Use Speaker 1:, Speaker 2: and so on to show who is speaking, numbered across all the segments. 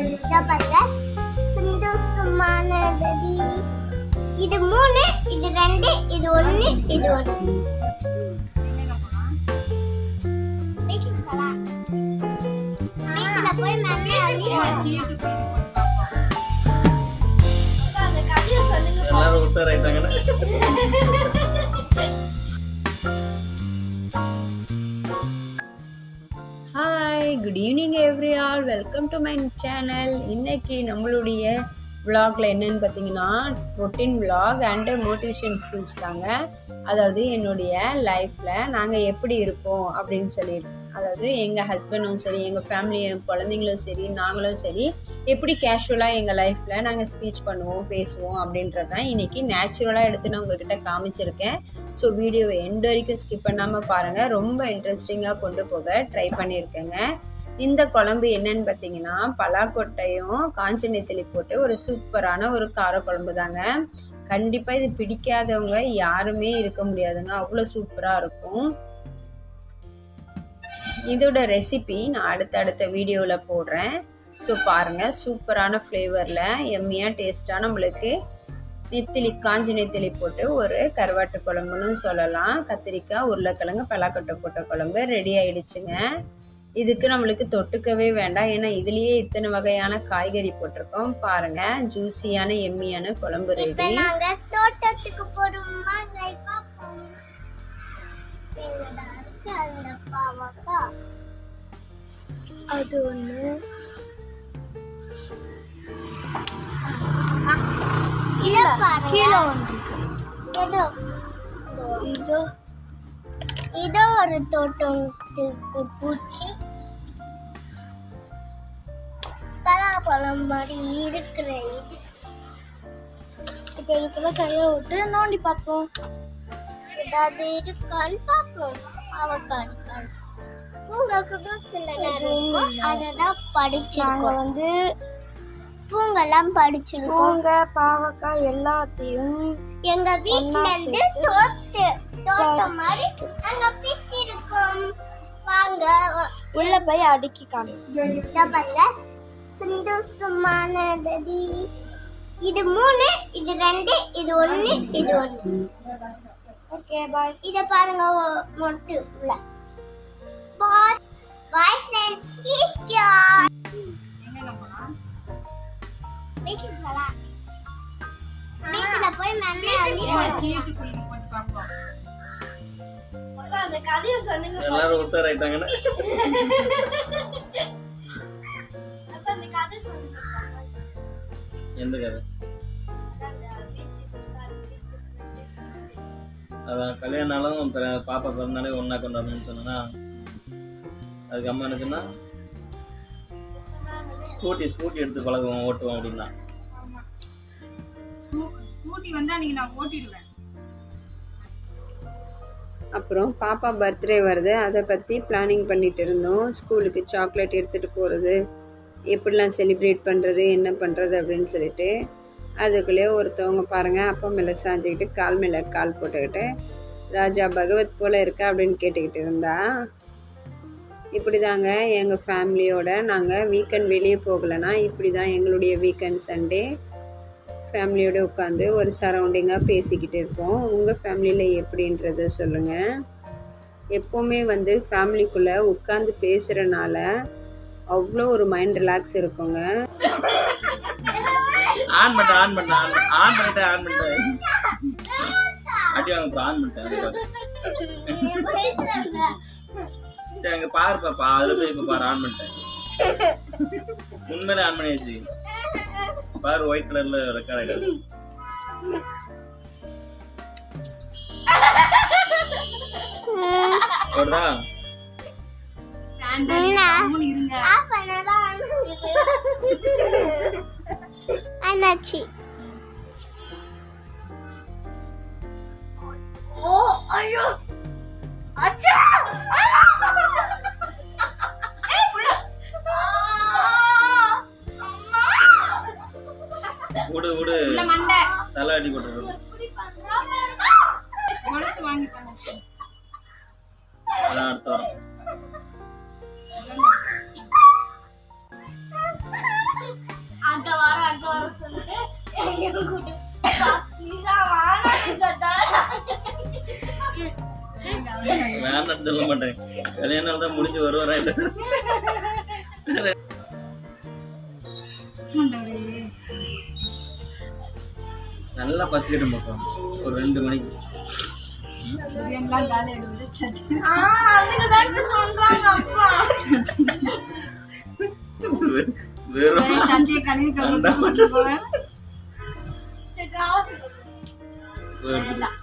Speaker 1: இதோ பாருங்க. சந்தோஷமானது இது மூணு இது ரெண்டு இது ஒண்ணு இது பீச்சில் போய்
Speaker 2: எல்லாரும் உஷாராயிட்டாங்கன்னா
Speaker 3: hi good evening every all welcome to my channel இன்னைக்கு நம்மளுடைய vlogல என்னன்னு பார்த்தீங்கன்னா routine vlog and motivation speech தாங்க. அதாவது என்னுடைய லைஃப்பில் நாங்கள் எப்படி இருப்போம் அப்படின்னு சொல்லியிருக்கோம் அதாவது எங்கள் ஹஸ்பண்டும் சரி எங்கள் ஃபேமிலி என் குழந்தைங்களும் சரி நாங்களும் சரி எப்படி கேஷுவலாக எங்கள் லைஃப்பில் நாங்கள் ஸ்பீச் பண்ணுவோம் பேசுவோம் அப்படின்றது தான் இன்றைக்கி நேச்சுரலாக எடுத்து நான் உங்கள்கிட்ட காமிச்சிருக்கேன். ஸோ வீடியோவை எண்ட் வரைக்கும் ஸ்கிப் பண்ணாமல் பாருங்கள் ரொம்ப இன்ட்ரெஸ்டிங்காக கொண்டு போக ட்ரை பண்ணியிருக்கேங்க இந்த குழம்பு என்னன்னு பார்த்தீங்கன்னா பலாக்கொட்டையும் காஞ்ச நெத்திலி போட்டு ஒரு சூப்பரான ஒரு கார குழம்பு தாங்க. கண்டிப்பாக இது பிடிக்காதவங்க யாருமே இருக்க முடியாதுங்க. அவ்வளோ சூப்பராக இருக்கும். இதோட ரெசிபி நான் அடுத்தடுத்த வீடியோவில் போடுறேன். ஸோ பாருங்கள் சூப்பரான ஃப்ளேவரில் எம்மியாக டேஸ்ட்டாக நம்மளுக்கு நெத்திலி காஞ்சி நெத்திலி போட்டு ஒரு கருவாட்டு குழம்புன்னு சொல்லலாம். கத்திரிக்காய் உருளைக்கிழங்கு பலாக்கொட்டை போட்ட குழம்பு ரெடி ஆயிடுச்சுங்க. இதுக்கு நம்மளுக்கு தொட்டுக்கவே வேண்டாம். ஏன்னா இதுலேயே இத்தனை வகையான காய்கறி போட்டிருக்கோம். பாருங்க ஜூஸியான எம்மியான குழம்பு ரெடி
Speaker 1: தோட்டத்துக்கு அது ஒண்ணு. கீழே ஒன்று ஏதோ. இதோ. இதோ ஒரு தோட்டத்துக்கு பூச்சி. பலாப்பழம் மாதிரி இருக்கிற இது. இப்போ இதுக்குள்ள கையை விட்டு நோண்டி பார்ப்போம். ஏதாவது இருக்கான்னு பார்ப்போம். அவக்காடு பூங்காக்கு சில நேரம் அதை தான் படிச்சிருக்கோம். வந்து பூங்கெல்லாம் படிச்சிருக்கோம் பூங்க பாவக்காய் எல்லாத்தையும் எங்க வீட்ல இருந்து தோட்டு தோட்டம் மாதிரி நாங்க பிச்சிருக்கோம். வாங்க உள்ள போய் அடுக்கி காமி சந்தோஷமானது இது மூணு இது ரெண்டு இது ஒண்ணு இது ஒண்ணு. Okay bye. இத பாருங்க மொட்டு உள்ள. பாய். பாய் ஃப்ரெண்ட்ஸ் ஈஸ்டர் பீச்சுக்கு போலாம். பீச்சில் போய் நல்லா அந்த கதையை சொல்லுங்க.
Speaker 2: எல்லாரும் உஷாராயிட்டாங்கன்னா?
Speaker 1: அந்த கதை சொல்லுங்க.
Speaker 2: எந்த கதை? அதான் கல்யாணம் பிற- பாப்பா பிறந்தாலே ஒன்றா கொண்டாடணும்னு சொன்னா அதுக்கு அம்மா என்ன சொன்னா? ஸ்கூட்டி ஸ்கூட்டி எடுத்து பழகுவோம் ஓட்டுவோம் அப்படின்னா.
Speaker 3: ஸ்கூட்டி வந்து அன்றைக்கி நான் ஓட்டிடுவேன். அப்புறம் பாப்பா பர்த்டே வருது அதை பற்றி பிளானிங் பண்ணிட்டு இருந்தோம். ஸ்கூலுக்கு சாக்லேட் எடுத்துகிட்டு போகிறது எப்படிலாம் செலிப்ரேட் பண்ணுறது என்ன பண்ணுறது அப்படின்னு சொல்லிட்டு அதுக்குள்ளேயே ஒருத்தவங்க பாருங்கள் அப்பா மேலே சாஞ்சிக்கிட்டு கால் மேலே கால் போட்டுக்கிட்டு ராஜா பகவத் போல் இருக்க அப்படின்னு கேட்டுக்கிட்டு இருந்தா. இப்படி தாங்க எங்கள் ஃபேமிலியோட. நாங்கள் வீக்கெண்ட் வெளியே போகலைன்னா இப்படி தான் எங்களுடைய வீக்கெண்ட் சண்டே ஃபேமிலியோட உட்காந்து ஒரு சரௌண்டிங்காக பேசிக்கிட்டு இருப்போம். உங்கள் ஃபேமிலியில் எப்படின்றத சொல்லுங்கள் எப்போவுமே வந்து ஃபேமிலிக்குள்ளே உட்காந்து பேசுகிறனால அவ்வளோ ஒரு மைண்ட் ரிலாக்ஸ் இருக்குங்க.
Speaker 2: ஆன் பண்ணிட்டேன் ஆன் பண்ணிட்டேன் ஆன் ஆன் பண்ணிட்டேன் ஆன் ஆன் பண்ணிட்டேன். சரி அங்க பாரு பாப்பா அதுல போய் இப்ப பாரு ஆன் பண்ணிட்டேன். உண்மையிலே ஆன் பண்ணியாச்சு. பாரு ஒயிட் கலர்ல ரெக்கார்ட் ஆயிடுது வருதா
Speaker 1: என்னாச்சு? ஓ ஐயோ. அச்சா.
Speaker 2: வேண்டாம் சொல்ல மாட்டேன். கல்யாணம் தான் முடிஞ்சு வருவாராயிட்ட நல்லா பசிக்கிட்டு மக்கள் ஒரு ரெண்டு மணிக்கு. வெறும்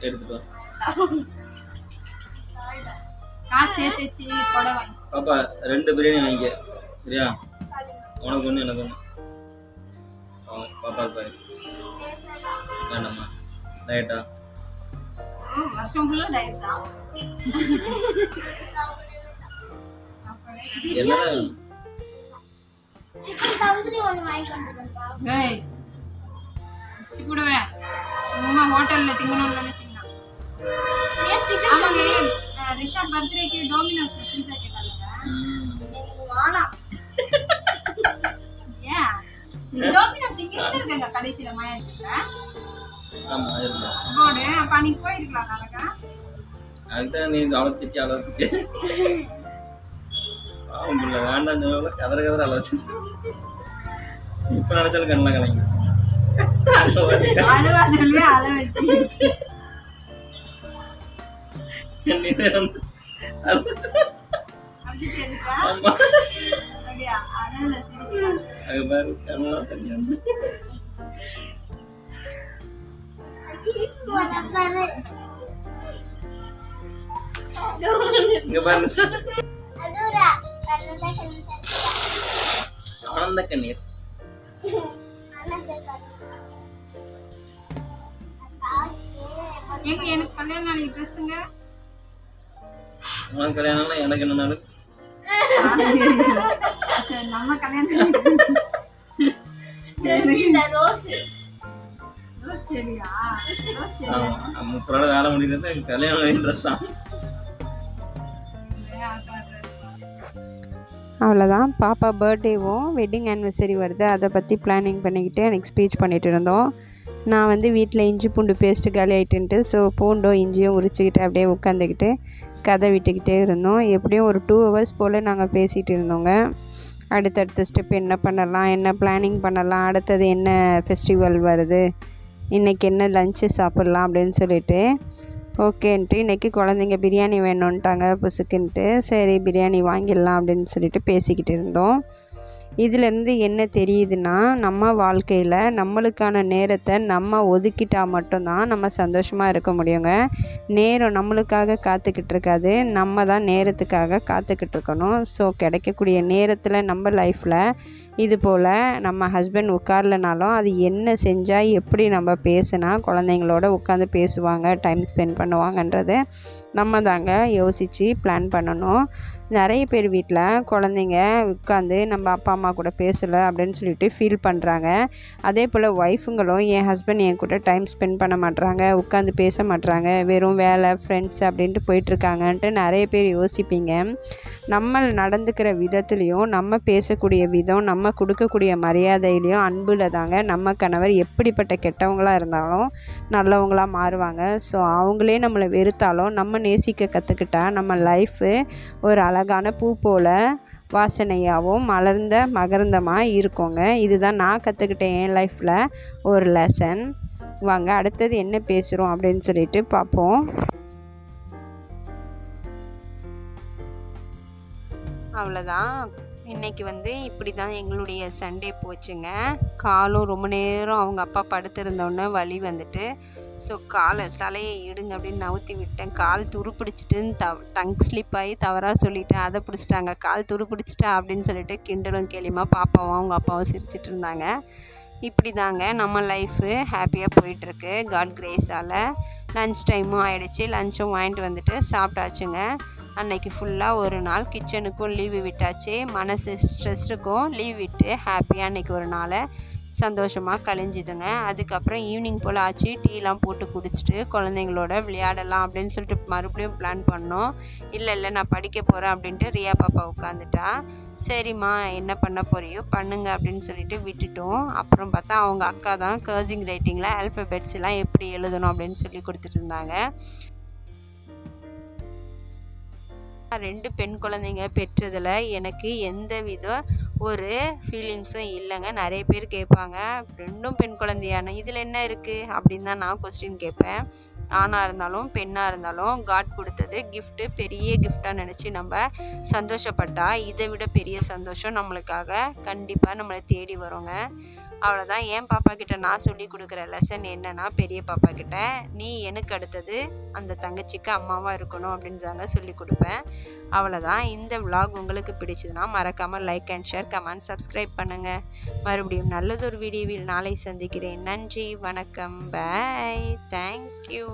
Speaker 2: எடுத்துட்டு பாப்பா ரெண்டு பிரியாணி வாங்கிக்க சரியா உனக்கு ஒன்று எனக்கு ஒன்று பாப்பாவுக்கு பாரு வேண்டாம்மா டயட்டா
Speaker 4: வருஷம் ஃபுல்லாக டயட் தான்
Speaker 1: சிக்கன் தந்தூரி ஒன்று வாங்கிட்டு
Speaker 4: வந்துருக்கேன் சிப்பிடுவேன் சும்மா ஹோட்டலில் திங்கணும்னு நினச்சிங்கன்னா. ஆமாங்க ரிஷா பர்த்டேக்கு டோமினோஸ்ல பீஸா கேட்டாங்க. ஏன்? டோமினோஸ் இங்க இருந்து இருக்குங்க கடைசியில மாயா இருக்குல்ல போர்டு அப்ப அன்னைக்கு போயிருக்கலாம் நாளைக்கா
Speaker 2: அதுதான் நீ அழைச்சிட்டு அழைச்சிட்டு பாவம் பிள்ளை வேண்டாம் கதற கதற அழைச்சிட்டு இப்ப நினைச்சாலும் கண்ணெல்லாம் கலங்கிடுச்சு.
Speaker 1: ആനന്ദ കണ്ണീർ
Speaker 2: ആനന്ദ കണ്ണീർ
Speaker 4: எங்க எனக்கு கல்யாணம் நாளைக்கு ட்ரெஸ்ஸுங்க
Speaker 2: உனக்கு கல்யாணம்னா எனக்கு என்னன்னாலும்
Speaker 4: நம்ம கல்யாணம்.
Speaker 1: ரோஸ்
Speaker 4: ரோஸ் சரியா ரோஸ் சரி
Speaker 2: ஆமா முப்பது ரூபா வேலை முடிக்கிறது கல்யாணம் ட்ரெஸ் தான்.
Speaker 3: அவ்வளோதான் பாப்பா பர்த்டேவும் வெட்டிங் ஆனிவர்சரி வருது. அதை பற்றி பிளானிங் பண்ணிக்கிட்டு எனக்கு ஸ்பீச் பண்ணிட்டு இருந்தோம். நான் வந்து வீட்டில் இஞ்சி பூண்டு பேஸ்ட்டு காலி ஆகிட்டுன்ட்டு ஸோ பூண்டும் இஞ்சியும் உரிச்சிக்கிட்டு அப்படியே உட்காந்துக்கிட்டு கதை விட்டுக்கிட்டே இருந்தோம். எப்படியும் ஒரு டூ ஹவர்ஸ் போல் நாங்கள் பேசிகிட்டு இருந்தோங்க. அடுத்தடுத்த ஸ்டெப் என்ன பண்ணலாம் என்ன பிளானிங் பண்ணலாம் அடுத்தது என்ன ஃபெஸ்டிவல் வருது இன்றைக்கி என்ன லஞ்சு சாப்பிட்லாம் அப்படின்னு சொல்லிட்டு ஓகேன்ட்டு இன்றைக்கி குழந்தைங்க பிரியாணி வேணும்ன்ட்டாங்க புசுக்குன்ட்டு சரி பிரியாணி வாங்கிடலாம் அப்படின்னு சொல்லிட்டு பேசிக்கிட்டு இருந்தோம். இதிலேருந்து என்ன தெரியுதுன்னா நம்ம வாழ்க்கையில் நம்மளுக்கான நேரத்தை நம்ம ஒதுக்கிட்டால் மட்டும்தான் நம்ம சந்தோஷமாக இருக்க முடியுங்க. நேரம் நம்மளுக்காக காத்துக்கிட்டு இருக்காது. நம்ம தான் நேரத்துக்காக காத்துக்கிட்டு இருக்கணும். ஸோ கிடைக்கக்கூடிய நேரத்தில் நம்ம லைஃப்பில் இது போல் நம்ம ஹஸ்பண்ட் உட்காரலனாலும் அது என்ன செஞ்சால் எப்படி நம்ம பேசுனா குழந்தைங்களோட உட்காந்து பேசுவாங்க டைம் ஸ்பெண்ட் பண்ணுவாங்கன்றது நம்ம தாங்க யோசித்து பிளான் பண்ணணும். நிறைய பேர் வீட்டில் குழந்தைங்க உட்காந்து நம்ம அப்பா அம்மா கூட பேசலை அப்படின்னு சொல்லிட்டு ஃபீல் பண்ணுறாங்க அதே போல் ஒய்ஃபுங்களும் என் ஹஸ்பண்ட் என் கூட டைம் ஸ்பெண்ட் பண்ண மாட்றாங்க உட்காந்து பேச மாட்றாங்க வெறும் வேலை ஃப்ரெண்ட்ஸ் அப்படின்ட்டு போயிட்டுருக்காங்கன்ட்டு நிறைய பேர் யோசிப்பீங்க. நம்ம நடந்துக்கிற விதத்துலேயும் நம்ம பேசக்கூடிய விதம் நம்ம கொடுக்கக்கூடிய மரியாதையிலையும் அன்பில் தாங்க நம்ம கணவர் எப்படிப்பட்ட கெட்டவங்களாக இருந்தாலும் நல்லவங்களாக மாறுவாங்க. ஸோ அவங்களே நம்மளை வெறுத்தாலும் நம்ம நேசிக்க கற்றுக்கிட்டா நம்ம லைஃபு ஒரு அழகான பூ போல் வாசனையாகவும் மலர்ந்த மகர்ந்தமாக இருக்குங்க. இதுதான் நான் கற்றுக்கிட்டேன் என் லைஃப்பில் ஒரு லெசன் வாங்க அடுத்தது என்ன பேசுகிறோம் அப்படின்னு சொல்லிட்டு பார்ப்போம். அவ்வளோதான் இன்னைக்கு வந்து இப்படி தான் எங்களுடைய சண்டே போச்சுங்க. காலும் ரொம்ப நேரம் அவங்க அப்பா படுத்திருந்தோடனே வலி வந்துட்டு ஸோ காலை தலையை இடுங்க அப்படின்னு நவுத்தி விட்டேன். கால் துரு பிடிச்சிட்டுன்னு தவ டங் ஸ்லிப் ஆகி தவறாக சொல்லிட்டேன். அதை பிடிச்சிட்டாங்க. கால் துரு பிடிச்சிட்டா அப்படின்னு சொல்லிட்டு கிண்டலும் கேலியமாக பாப்பாவும் அவங்க அப்பாவும் சிரிச்சிட்டு இருந்தாங்க. இப்படி தாங்க நம்ம லைஃபு ஹாப்பியாக போயிட்டுருக்கு. காட் கிரேஸால் லன்ச் டைமும் ஆயிடுச்சு. லஞ்சும் வாங்கிட்டு வந்துட்டு சாப்பிட்டாச்சுங்க. அன்னைக்கு ஃபுல்லாக ஒரு நாள் கிச்சனுக்கும் லீவு விட்டாச்சு. மனசு ஸ்ட்ரெஸ்ஸுக்கும் லீவ் விட்டு ஹாப்பியாக அன்னைக்கு ஒரு நாளை சந்தோஷமாக கழிஞ்சுதுங்க. அதுக்கப்புறம் ஈவினிங் போல் ஆச்சு. டீலாம் போட்டு குடிச்சிட்டு குழந்தைங்களோட விளையாடலாம் அப்படின்னு சொல்லிட்டு மறுபடியும் பிளான் பண்ணோம். இல்லை இல்லை நான் படிக்க போகிறேன் அப்படின்ட்டு ரியா பாப்பா உட்காந்துட்டா சரிம்மா என்ன பண்ண போறியோ பண்ணுங்க அப்படின்னு சொல்லிட்டு விட்டுட்டோம். அப்புறம் பார்த்தா அவங்க அக்கா தான் கர்சிங் ரைட்டிங்கில் ஆல்ஃபபெட்ஸ் எல்லாம் எப்படி எழுதணும் அப்படின்னு சொல்லி கொடுத்துட்டு இருந்தாங்க. ரெண்டு பெண் குழந்தைங்க பெற்றதில் எனக்கு எந்த வித ஒரு ஃபீலிங்ஸும் இல்லைங்க. நிறைய பேர் கேட்பாங்க ரெண்டும் பெண் குழந்தையான இதில் என்ன இருக்குது அப்படின்னு தான் நான் கொஸ்டின் கேட்பேன். ஆணாக இருந்தாலும் பெண்ணாக இருந்தாலும் காட் கொடுத்தது கிஃப்ட்டு பெரிய கிஃப்டாக நினச்சி நம்ம சந்தோஷப்பட்டா இதை விட பெரிய சந்தோஷம் நம்மளுக்காக கண்டிப்பாக நம்மளை தேடி வருங்க. அவ்வளோதான் என் பாப்பா கிட்ட நான் சொல்லி கொடுக்குற லெசன் என்னன்னா பெரிய பாப்பா கிட்ட நீ எனக்கு அடுத்தது அந்த தங்கச்சிக்கு அம்மாவாக இருக்கணும் அப்படின்னு தாங்க சொல்லி கொடுப்பேன். அவ்வளோதான் இந்த விலாக் உங்களுக்கு பிடிச்சதுன்னா மறக்காமல் like and share comment subscribe பண்ணுங்கள் மறுபடியும் நல்லதொரு வீடியோவில் நாளை சந்திக்கிறேன். நன்றி வணக்கம். By thank you